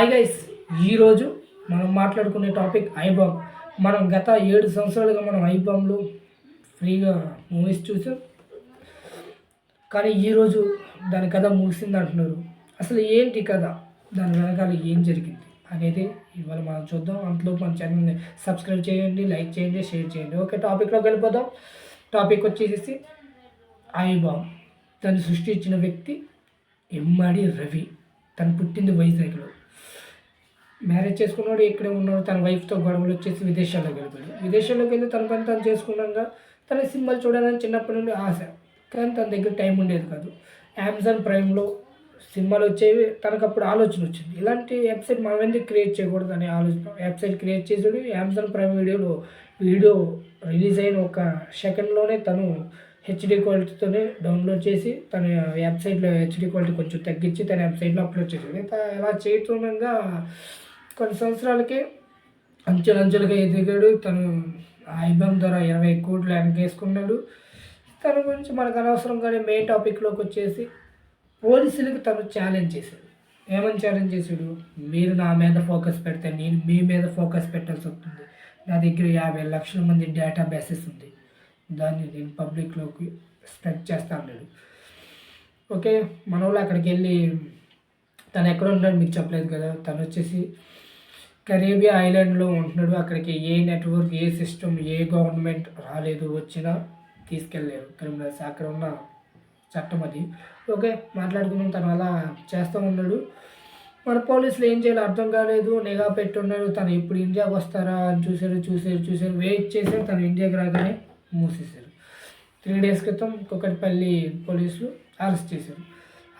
Hi guys ఈరోజు మనం మాట్లాడుకునే టాపిక్ ఐబామ్. మనం గత ఏడు సంవత్సరాలుగా మనం ఐబామ్లో ఫ్రీగా మూవీస్ చూసాం. కానీ ఈరోజు దాని కథ ముగిసింది అంటున్నారు. అసలు ఏంటి కథ? దాని వెనకాల ఏం జరిగింది? అనేది ఇవాళ మనం చూద్దాం. అంతలో మన ఛానల్ని సబ్స్క్రైబ్ చేయండి లైక్ చేయండి షేర్ చేయండి. ఓకే టాపిక్లోకి వెళ్ళిపోదాం. టాపిక్ వచ్చేసి ఐబామ్. దాన్ని సృష్టించిన వ్యక్తి ఎమ్మడి రవి. తను పుట్టింది వైజాగ్లో. మ్యారేజ్ చేసుకున్నాడు ఇక్కడే ఉన్నాడు తన వైఫ్తో గొడవలు వచ్చేసి విదేశాల్లోకి వెళ్ళిపోయాడు విదేశాల్లోకి వెళ్ళి తన పని తను చేసుకున్నాక తన సినిమాలు చూడాలని చిన్నప్పటి నుండి ఆశ. కానీ తన దగ్గర టైం ఉండేది కాదు. అమెజాన్ ప్రైమ్లో సినిమాలు వచ్చేవి తనకు అప్పుడు ఆలోచన వచ్చింది. ఇలాంటి వెబ్సైట్ మనం ఎందుకు క్రియేట్ చేయకూడదు అనే ఆలోచన. వెబ్సైట్ క్రియేట్ చేసాడు అమెజాన్ ప్రైమ్ వీడియోలో వీడియో రిలీజ్ అయిన ఒక సెకండ్లోనే తను హెచ్డి క్వాలిటీతోనే డౌన్లోడ్ చేసి తన వెబ్సైట్లో హెచ్డి క్వాలిటీ కొంచెం తగ్గించి తన వెబ్సైట్లో అప్లోడ్ చేసాడు ఇలా చేయటంగా కొన్ని సంవత్సరాలకి అంచెలంచెలుగా ఎదిగాడు. తను ఐబమ్ ద్వారా ఇరవై కోట్లు వెనకేసుకున్నాడు తన గురించి మనకు అనవసరంగానే మెయిన్ టాపిక్లోకి వచ్చేసి పోలీసులకు తను ఛాలెంజ్ చేశాడు. ఏమని ఛాలెంజ్ చేశాడు? మీరు నా మీద ఫోకస్ పెడితే నేను మీ మీద ఫోకస్ పెట్టాల్సి వస్తుంది. నా దగ్గర యాభై లక్షల మంది డేటా బేసెస్ ఉంది. దాన్ని నేను పబ్లిక్లోకి స్ప్రెడ్ చేస్తా అన్నాడు. ఓకే మన వాళ్ళు అక్కడికి వెళ్ళి తను ఎక్కడ ఉన్నాడు మీకు చెప్పలేదు కదా. తను వచ్చేసి కరేబియా ఐలాండ్లో ఉంటున్నాడు. అక్కడికి ఏ నెట్వర్క్ ఏ సిస్టమ్ ఏ గవర్నమెంట్ రాలేదు. వచ్చినా తీసుకెళ్ళలేరు క్రిమినల్స్ అక్కడ ఉన్న చట్టం అది. ఓకే మాట్లాడుకున్నాం తను అలా చేస్తూ ఉన్నాడు. మన పోలీసులు ఏం చేయాలో అర్థం కాలేదు. నిఘా పెట్టున్నారు తను ఎప్పుడు ఇండియాకి వస్తారా అని చూశారు చూశారు చూశారు. వెయిట్ చేశారు. తను ఇండియాకి రాగానే మూసేశారు. త్రీ డేస్ క్రితం కుక్కటిపల్లి పోలీసులు అరెస్ట్ చేశారు.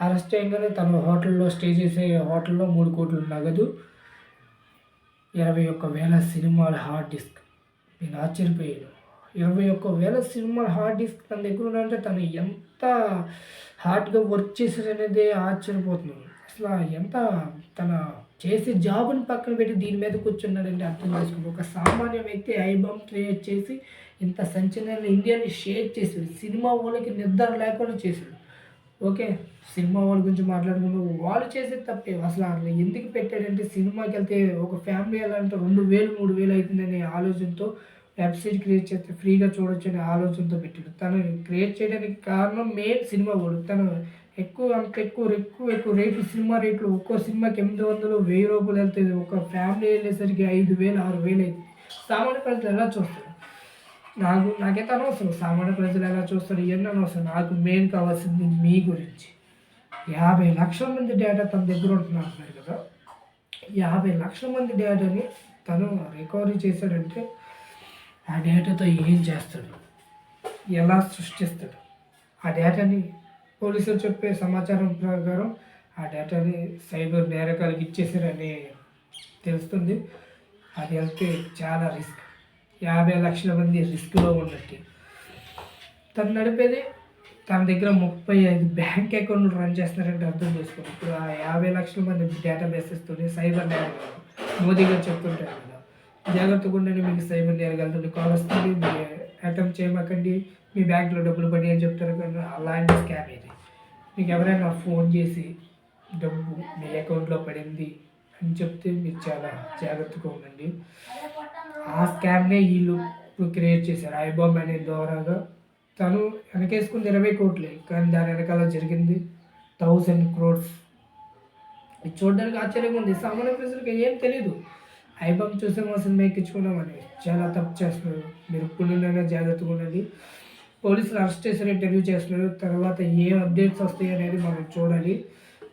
అరెస్ట్ చేయగానే తను హోటల్లో స్టే చేసే హోటల్లో మూడు కోట్లు నగదు ఇరవై ఒక్క వేల సినిమాల హార్డ్ డిస్క్. నేను ఆశ్చర్యపోయాను. ఇరవై ఒక్క వేల సినిమాల హార్డ్ డిస్క్ తన దగ్గర ఉందంటే తను ఎంత హార్డ్గా వర్క్ చేశాడనేది ఆశ్చర్యపోతున్నాను. అసలు ఎంత తన చేసే జాబ్ని పక్కన పెట్టి దీని మీద కూర్చున్నాడంటే అర్థం చేసుకుంటే ఒక సామాన్య వ్యక్తి ఐబామ్ క్రియేట్ చేసి ఇంత సంచలన ఇండియాని షేర్ చేశాడు. సినిమా వాళ్ళకి నిద్ర లేకుండా చేశాడు. ఓకే సినిమా వాళ్ళ గురించి మాట్లాడుకుంటూ వాళ్ళు చేసేది తప్పే. అసలు అట్లా ఎందుకు పెట్టాడంటే సినిమాకి వెళ్తే ఒక ఫ్యామిలీ వెళ్ళాలంటే రెండు వేలు మూడు వేలు అవుతుందనే ఆలోచనతో వెబ్సైట్ క్రియేట్ చేస్తే ఫ్రీగా చూడొచ్చు అనే ఆలోచనతో పెట్టాడు. తను క్రియేట్ చేయడానికి కారణం మెయిన్ సినిమా వాడు తను ఎక్కువ అంత ఎక్కువ ఎక్కువ ఎక్కువ రేట్లు సినిమా రేట్లు ఒక్కో సినిమాకి ఎనిమిది వందలు వెయ్యి రూపాయలు వెళ్తుంది ఒక ఫ్యామిలీ వెళ్ళేసరికి ఐదు వేలు ఆరు వేలు అవుతుంది. సామాన్య ప్రజలు ఎలా చూస్తారు? నాకు నాకైతే అనవసరం. సామాన్య ప్రజలు ఎలా చూస్తారు ఇవన్నీ అనవసరం. నాకు మెయిన్ కావాల్సింది మీ గురించి. యాభై లక్షల మంది డేటా తన దగ్గర ఉంటున్నారు కదా. యాభై లక్షల మంది డేటాని తను రికవరీ చేశాడంటే ఆ డేటాతో ఏం చేస్తాడు? ఎలా సృష్టిస్తాడు? ఆ డేటాని పోలీసులు చెప్పే సమాచారం ప్రకారం ఆ డేటాని సైబర్ నేరకాలకు ఇచ్చేసారని తెలుస్తుంది. అది వెళ్తే చాలా రిస్క్ యాభై లక్షల మంది రిస్క్లో ఉన్నట్టు. తను నడిపేది తన దగ్గర ముప్పై ఐదు బ్యాంక్ అకౌంట్లు రన్ చేస్తున్నారంటే అర్థం చేసుకోండి. ఇప్పుడు ఆ యాభై లక్షల మంది డేటా బేసెస్తో సైబర్ నేరగాలు మోదీ గారు చెప్తుంటారు కదా జాగ్రత్తగా ఉండండి మీకు సైబర్ నేరగాలతో కాల్ వస్తుంది మీరు అటెంప్ట్ చేయమాకండి మీ బ్యాంక్లో డబ్బులు పడి అని చెప్తారు కానీ అలాంటి స్కామ్ ఇది. మీకు ఎవరైనా ఫోన్ చేసి డబ్బు మీ అకౌంట్లో పడింది అని చెప్తే మీరు చాలా జాగ్రత్తగా ఉండండి. ఆ స్కామ్నే వీళ్ళు ఇప్పుడు క్రియేట్ చేశారు. ఐబామ్ అనే ద్వారాగా తను వెనకేసుకుంది ఇరవై కోట్లే. కానీ దాని వెనకాల జరిగింది థౌసండ్ క్రోడ్స్. ఇది చూడడానికి ఆశ్చర్యంగా ఉంది. సామాన్య ప్రజలకు ఏం తెలియదు ఐబామ్ చూసే మోసం మేకించుకున్నామని చాలా తప్పు చేస్తున్నారు. మీరు ఇప్పుడు జాగ్రత్తగా ఉండండి. పోలీసులు అరెస్ట్ చేసిన ఇంటర్వ్యూ చేస్తున్నారు. తర్వాత ఏం అప్డేట్స్ వస్తాయి అనేది మనం చూడాలి.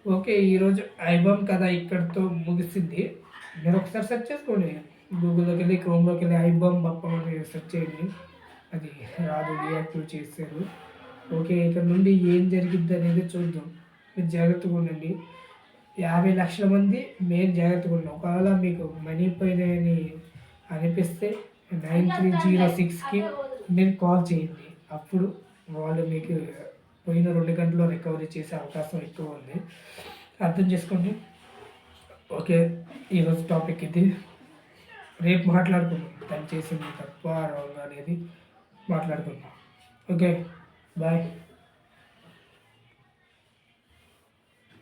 ఓకే ఈరోజు ఐబామ్ కథ ఇక్కడితో ముగిసింది. మీరు ఒకసారి సెర్చ్ చేసుకోండి. గూగుల్లోకి వెళ్ళి క్రోమ్లోకి వెళ్ళి ఐబామ్ బప్పం అని సెర్చ్ చేయండి. అది రాదు రియాక్టివ్ చేశారు ఓకే ఇక్కడ నుండి ఏం జరిగిద్ది అనేది చూద్దాం. మీరు జాగ్రత్తగా ఉండండి. యాభై లక్షల మంది మెయిన్ జాగ్రత్తగా ఉన్నాం ఒకవేళ మీకు మనీ పోయినాయని అనిపిస్తే నైన్ త్రీ జీరో సిక్స్కి మీరు కాల్ చేయండి. అప్పుడు వాళ్ళు మీకు పోయిన రెండు గంటల్లో రికవరీ చేసే అవకాశం ఎక్కువ ఉంది. అర్థం చేసుకోండి. ఓకే ఈరోజు టాపిక్ ఇది. రేపు మాట్లాడుకుందాం. తను చేసింది తప్ప రాంగ్ అనేది మాట్లాడుకుందాం. Okay bye